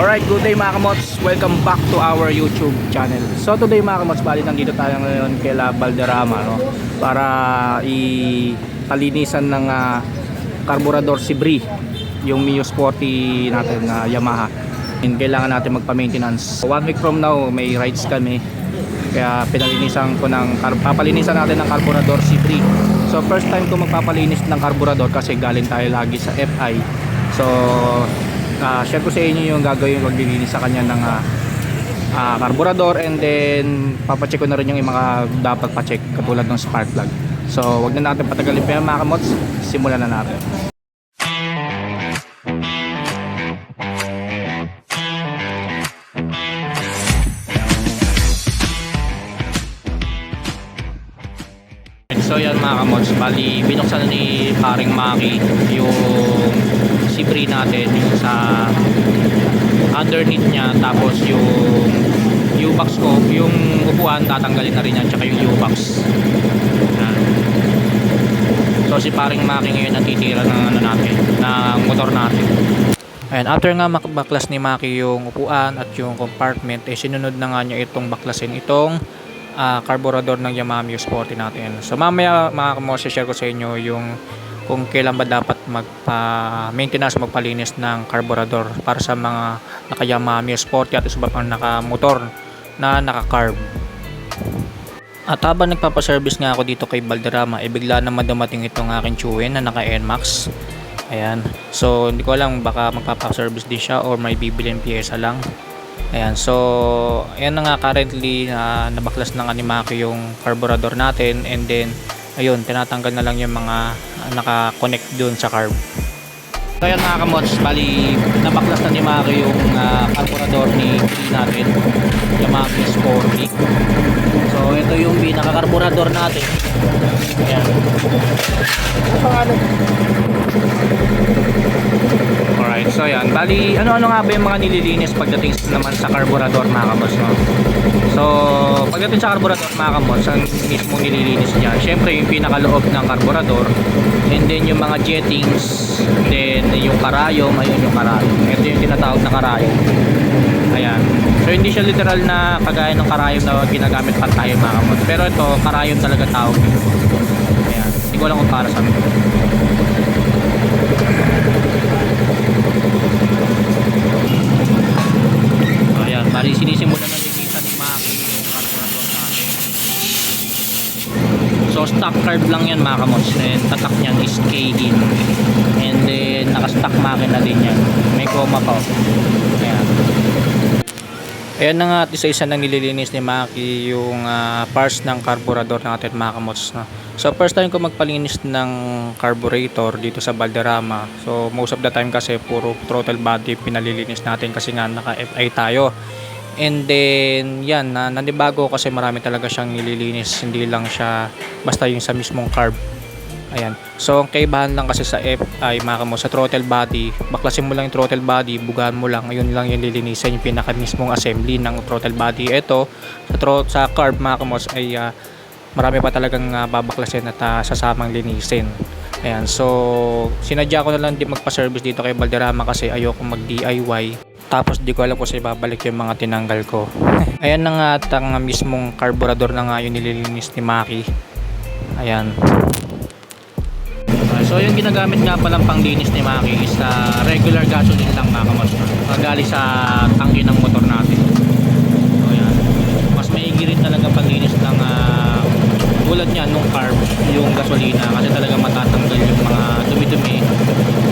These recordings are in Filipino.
Alright, good day mga kamots. Welcome back to our YouTube channel. So today mga kamots, bali nandito tayo ngayon kay La Valderrama no? para i-kalinisan ng ah, carburetor si Bri, yung Mio Sporty natin na Yamaha. And kailangan natin magpa-maintenance. One week from now, may rides kami. Kaya pinalinisan ko ng, papalinisan natin ng carburetor si Bri. So first time ko magpapalinis ng carburetor kasi galing tayo lagi sa FI. So uh, share ko sa inyo yung gagawin maglilinis sa kanya ng ah, ah, carburetor and then papacheck ko na rin yung mga dapat pacheck katulad ng spark plug. So wag na natin patagalin pa yan, mga kamots. Simulan na natin. So yan mga kamots, bali binuksan ni paring Maki yung sipri natin yung sa underneath niya tapos yung U-box ko, yung upuan tatanggalin na rin yan tsaka yung U-box. So si paring Maki ngayon natitira ng ano natin, ng motor natin. Ayan, after nga makabaklas ni Maki yung upuan at yung compartment, eh sinunod na nga niya itong baklasin itong ah, carburetor ng Yamaha Mio Sporty natin. So mamaya mga kamo, share ko sa inyo yung kung kailan ba dapat magpa-maintenance, magpalinis ng carburetor para sa mga naka Yamaha Mio Sporty at pa pang naka-motor na naka-carb. At habang nagpapaservice nga ako dito kay Balderrama, eh bigla naman dumating itong aking Chewin na naka NMAX. Ayan. So, hindi ko alam baka magpapaservice din siya or may bibilin pyesa lang. Ayan. So, ayan na nga currently na nabaklas ng Animaki yung carburetor natin and then ayun, tinatanggal na lang yung mga naka-connect dun sa carb. So ayan mga kamots, bali nabaklas na ni Maki yung ah, carburetor ni natin, Yamaha Sporty. So ito yung pinaka-carburetor natin. Ayan. Alright, so ayan. Bali, ano-ano nga ba yung mga nililinis pagdating naman sa carburetor mga kamos, no? So, pagdating sa carburetor mga kamos, ang mismo nililinis niya, syempre yung pinakaloob ng carburetor, and then yung mga jettings, then yung karayom, ayun yung karayom. Ito yung tinatawag na karayom. Ayan. So, hindi siya literal na kagaya ng karayom na ginagamit pa tayo mga kamos. Pero ito, karayom talaga tawag. Ayan. Hindi ko alam para sa Ayan, bali sinisimulan na linisan ni Maki yung carburetor natin. So stock carb lang yan mga kamots. And tatak niyan is K-in. And then naka-stock makina din yan. May goma pa. oh. Ayan. Ayan na nga at isa-isa nang nililinis ni Maki yung ah, parts ng carburetor natin mga kamots. No? So first time ko magpalinis ng carburetor dito sa Valderrama. So most of the time kasi puro throttle body pinalilinis natin kasi nga naka-FI tayo. And then yan, na nanibago kasi marami talaga siyang nililinis. Hindi lang siya basta yung sa mismong carb. Ayan. So, ang kaibahan lang kasi sa FI, mga kamo, sa throttle body, baklasin mo lang yung throttle body, bugahan mo lang, ayun lang yung lilinisan yung pinaka mismong assembly ng throttle body. Ito, sa, tro- sa carb, mga kamos, ay ah, marami pa talagang ah, babaklasin at ah, sasamang linisin. Ayan, so sinadya ko na lang din magpa-service dito kay Valderrama kasi ayoko mag-DIY. Tapos di ko alam kung sa ibabalik yung mga tinanggal ko. Ayan na nga at ang mismong carburetor na nga yung nililinis ni Maki. Ayan. Ah, So yung ginagamit nga palang panglinis ni Maki is ah, regular gasoline lang mga kamoster. Magali sa tangke ng motor natin. So yan. Mas maigi rin talaga paglinis ng ah, tulad niya nung carb yung gasolina kasi talaga matatanggal yung mga dumi-dumi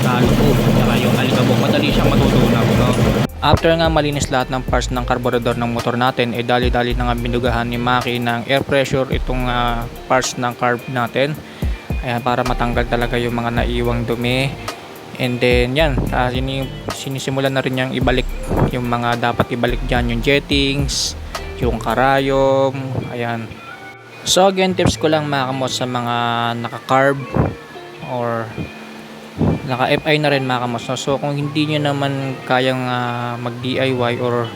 sa loob saka yung alikabok madali siyang matutunaw no? After nga malinis lahat ng parts ng carburetor ng motor natin, eh dali-dali na nga binugahan ni Maki ng air pressure itong ah, parts ng carb natin. Ayan, para matanggal talaga yung mga naiwang dumi. And then yan, ah, sini sinisimulan na rin niyang ibalik yung mga dapat ibalik dyan, yung jettings, yung karayom, ayan. So again, tips ko lang mga kamot sa mga naka-carb or naka-FI na rin mga kamos. No? So kung hindi nyo naman kayang ah, mag-DIY or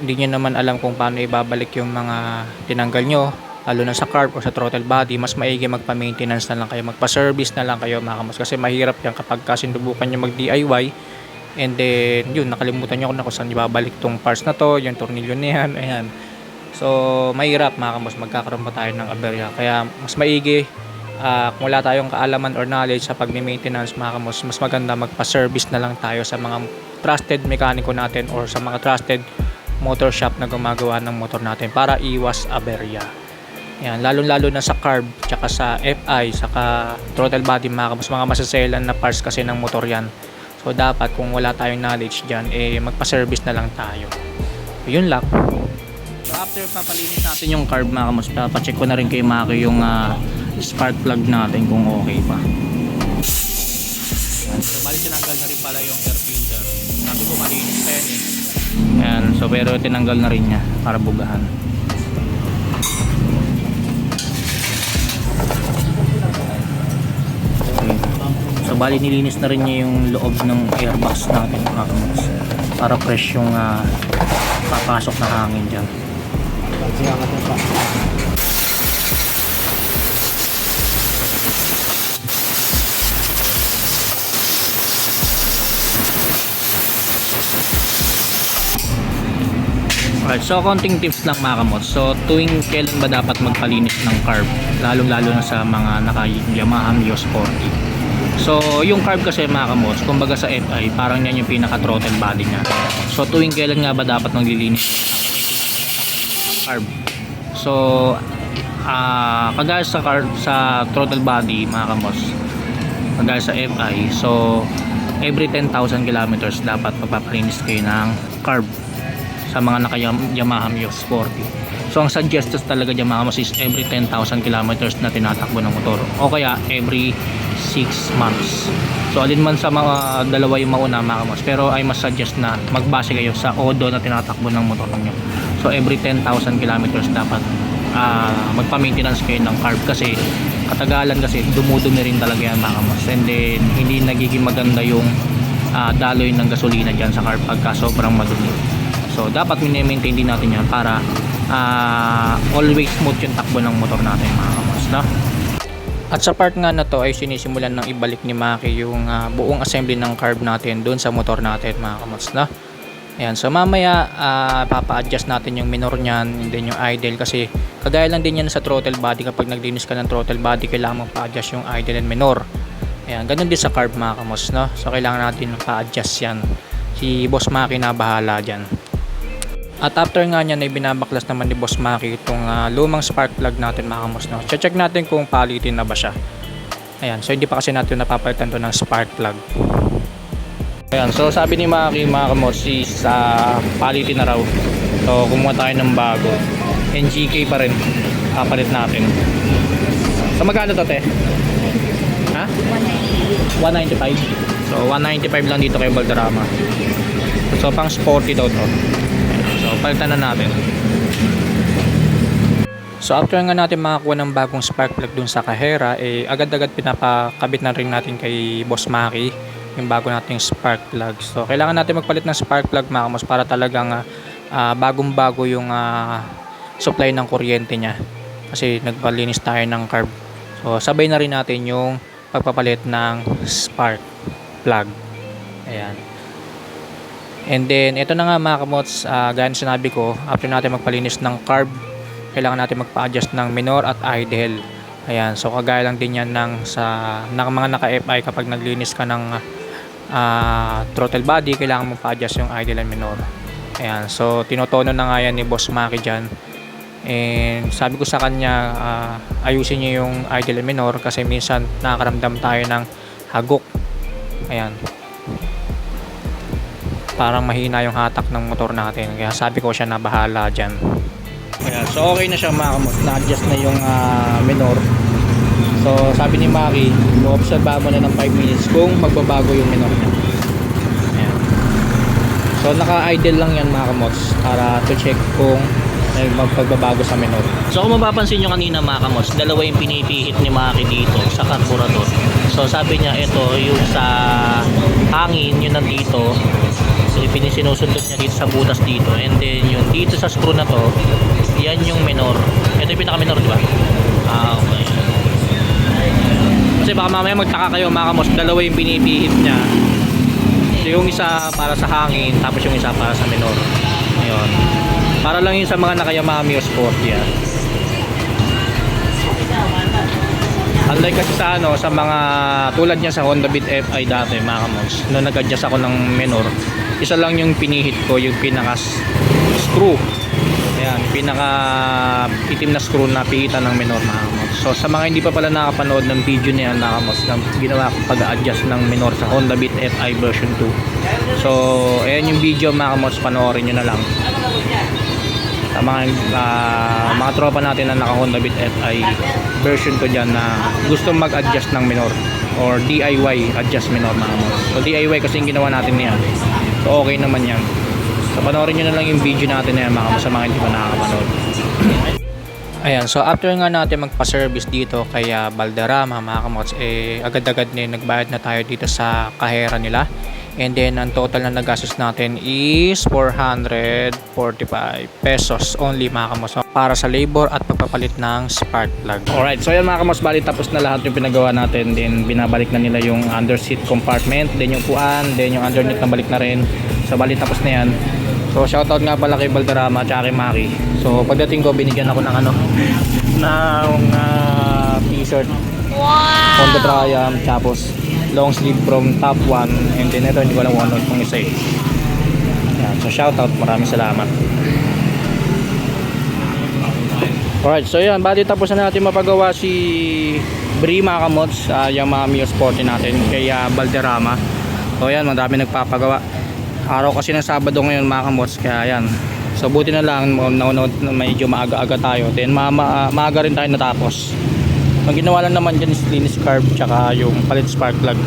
hindi nyo naman alam kung paano ibabalik yung mga tinanggal nyo, lalo na sa carb o sa throttle body, mas maigi magpa-maintenance na lang kayo, magpa-service na lang kayo mga kamos. Kasi mahirap yan kapag kasinubukan nyo mag-DIY, And then, yun, nakalimutan nyo na kung saan ibabalik tong parts na to, yung tornilyo na yan, ayan. So, mahirap mga kamos, magkakaroon pa tayo ng aberya. Kaya, mas maigi, ah, kung wala tayong kaalaman or knowledge sa pagme-maintenance mga kamos, mas maganda magpa-service na lang tayo sa mga trusted mekaniko natin or sa mga trusted motor shop na gumagawa ng motor natin para iwas aberya. Yan, lalo-lalo na sa carb, tsaka sa FI, saka throttle body mga kamos, mga masaselan na parts kasi ng motor yan. So dapat kung wala tayong knowledge dyan, eh magpa-service na lang tayo. Yun lang. So after papalinis natin yung carb mga kamos, papacheck ko na rin kay Maki yung ah, spark plug natin kung okay pa. Yan. So bali tinanggal na rin pala yung air filter. Sabi ko malinis pa yan eh. Yan, so pero tinanggal na rin niya para bugahan. So bali nilinis na rin niya yung loob ng airbox natin mga kamos. Para fresh yung ah, papasok na hangin dyan. Alright, so konting tips lang mga kamot. So tuwing kailan ba dapat magpalinis ng carb? Lalong-lalo na sa mga naka Yamaha Mio Sporty. So yung carb kasi mga kamot, kumbaga sa FI, parang yan yung pinaka throttle body niya. So tuwing kailan nga ba dapat maglilinis? Carb. So ah kagaya sa carb sa throttle body mga kamos, kagaya sa FI, so every 10,000 kilometers dapat magpapalinis kayo ng carb sa mga naka Yamaha Mio Sporty. So ang suggested talaga dyan mga kamos is every 10,000 kilometers na tinatakbo ng motor o kaya every 6 months. So alin man sa mga dalawa yung mauna mga kamos pero I must suggest na magbase kayo sa odo na tinatakbo ng motor ninyo. So every 10,000 kilometers dapat ah, magpa-maintenance kayo ng carb kasi katagalan kasi dumudumi rin talaga yan mga kamos and then hindi nagiging maganda yung ah, daloy ng gasolina dyan sa carb pagka sobrang madumi. So dapat mini-maintain din natin yan para ah, always smooth yung takbo ng motor natin mga kamos no? At sa part nga na to ay sinisimulan ng ibalik ni Maki yung ah, buong assembly ng carb natin doon sa motor natin mga kamos no? Ayan, so mamaya ah, papa-adjust natin yung minor niyan then yung idle kasi kagaya lang din yan sa throttle body kapag naglinis ka ng throttle body kailangan mong pa-adjust yung idle and minor. Ayan, ganun din sa carb mga kamos no? So kailangan natin pa-adjust yan. Si Boss Maki na bahala dyan. At after nga niyan ay binabaklas naman ni Boss Maki itong ah, lumang spark plug natin mga kamos no. Check natin kung palitin na ba siya. Ayan, so hindi pa kasi natin napapalitan to ng spark plug. Ayan, so sabi ni Maki mga kamos is sa palitin na raw. So kumuha tayo ng bago. NGK pa rin. Kapalit natin. So magkano to te? Ha? 195. So 195 lang dito kay Balderrama. So pang sporty daw to. Palitan na natin. So, after nga natin makakuha ng bagong spark plug dun sa kahera, eh, agad-agad pinapakabit na rin natin kay Boss Maki yung bago nating spark plug. So, kailangan natin magpalit ng spark plug mga kamos para talagang ah, bagong-bago yung ah, supply ng kuryente niya. Kasi nagpalinis tayo ng carb. So, sabay na rin natin yung pagpapalit ng spark plug. Ayan. And then, ito na nga mga kamots, uh, gaya sinabi ko, after natin magpalinis ng carb, kailangan natin magpa-adjust ng minor at idle. Ayan, so kagaya lang din yan ng, sa, ng mga naka-FI kapag naglinis ka ng ah, throttle body, kailangan mong pa-adjust yung idle and minor. Ayan, so tinotono na nga yan ni Boss Maki dyan. And sabi ko sa kanya, ah, ayusin niyo yung idle and minor kasi minsan nakakaramdam tayo ng hagok. Ayan, parang mahina yung hatak ng motor natin. Kaya sabi ko siya na bahala dyan. Ayan, so okay na siya mga kamot. Na-adjust na yung ah, minor. So sabi ni Maki no-observe mo na ng 5 minutes kung magbabago yung minor niya. Ayan. so naka-idle lang yan mga kamots para to check kung may magpagbabago sa minor. So kung mapapansin nyo kanina mga kamots dalawa yung pinipihit ni Maki dito sa carburetor. So sabi niya ito yung sa hangin yun nandito pinisinusunod niya dito sa butas dito. And then, yung dito sa screw na to, yan yung minor. Ito yung pinaka-minor, di ba? Ah, okay. Kasi baka mamaya magtaka kayo, mga kamos, dalawa yung pinipihit niya. Hindi yung isa para sa hangin, tapos yung isa para sa minor. Ayun. Para lang yun sa mga naka-Yamaha Mio Sport yan. Unlike kasi sa ano, sa mga tulad niya sa Honda Beat FI dati mga kamods, nung nag-adjust ako ng minor, isa lang yung pinihit ko, yung pinaka screw. Ayan, pinaka itim na screw na pihitan ng minor mga kamods. So sa mga hindi pa pala nakapanood ng video na yan mga kamods, na ginawa ko pag-adjust ng minor sa Honda Beat FI version 2. So ayan yung video mga kamods, panoorin nyo na lang sa mga ah, mga tropa natin na naka Honda Beat FI version ko dyan na gusto mag-adjust ng minor or DIY adjust minor mga mo. So DIY kasi yung ginawa natin niyan. So okay naman yan. So panoorin nyo na lang yung video natin na yan mga sa mga hindi pa nakakapanood. Ayan, so after nga natin magpa-service dito kay ah, Balderrama mga kamots, eh agad-agad na nagbayad na tayo dito sa kahera nila. And then, ang total na nagastos natin is 445 pesos only mga kamos para sa labor at pagpapalit ng spark plug. Alright, so yan mga kamos, bali tapos na lahat yung pinagawa natin. Then, binabalik na nila yung under seat compartment, then yung kuan, then yung underneath na balik na rin. So, bali tapos na yan. So, shoutout nga pala kay Balderrama at kay Maki. So, pagdating ko, binigyan ako ng ano, ng ah, t-shirt. Wow! Honda Triumph, tapos long sleeve from top 1 and then ito hindi ko alam kung ano itong isa eh. Yan, so shoutout maraming salamat. Alright so yan bali tapos na natin mapagawa si Brima Kamots uh, Yamaha Mio Sporty natin kay uh, Balderrama so yan madami nagpapagawa. Araw kasi ng Sabado ngayon mga Kamots kaya yan so buti na lang naunod na medyo maaga-aga tayo. Then ma ma maaga rin tayo natapos ang ginawa lang naman dyan is linis carb tsaka yung palit spark plug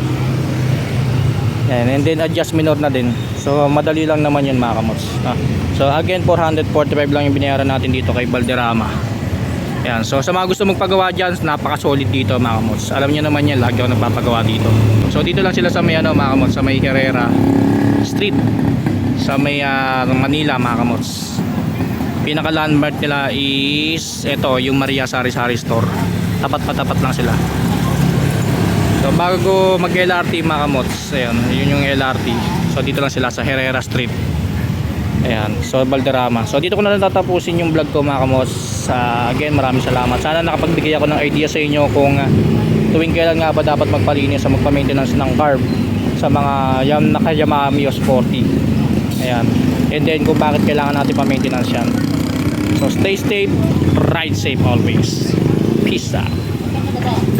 yan, and then adjust minor na din. So madali lang naman yun mga kamots. Ah. so again 445 lang yung binayaran natin dito kay Balderrama yan, so sa mga gusto magpagawa dyan napaka solid dito mga kamots. Alam nyo naman yan lagi ako nagpapagawa dito. So dito lang sila sa may ano mga kamots sa may Herrera Street. Sa may ah, Manila mga kamots. Pinaka landmark nila is ito yung Maria Sari Sari Store tapat patapat lang sila. So bago mag LRT mga kamots ayan, yun yung LRT so dito lang sila sa Herrera Street. Ayan, so Balderrama so dito ko na lang yung vlog ko mga kamots. Ah, again maraming salamat. Sana nakapagbigay ako ng idea sa inyo kung ah, tuwing kailan nga ba dapat magpalinis o magpa-maintenance ng carb sa mga yam, naka Yamaha Mio Sporty. Ayan. And then kung bakit kailangan natin pa-maintenance yan. So stay safe ride safe always peace out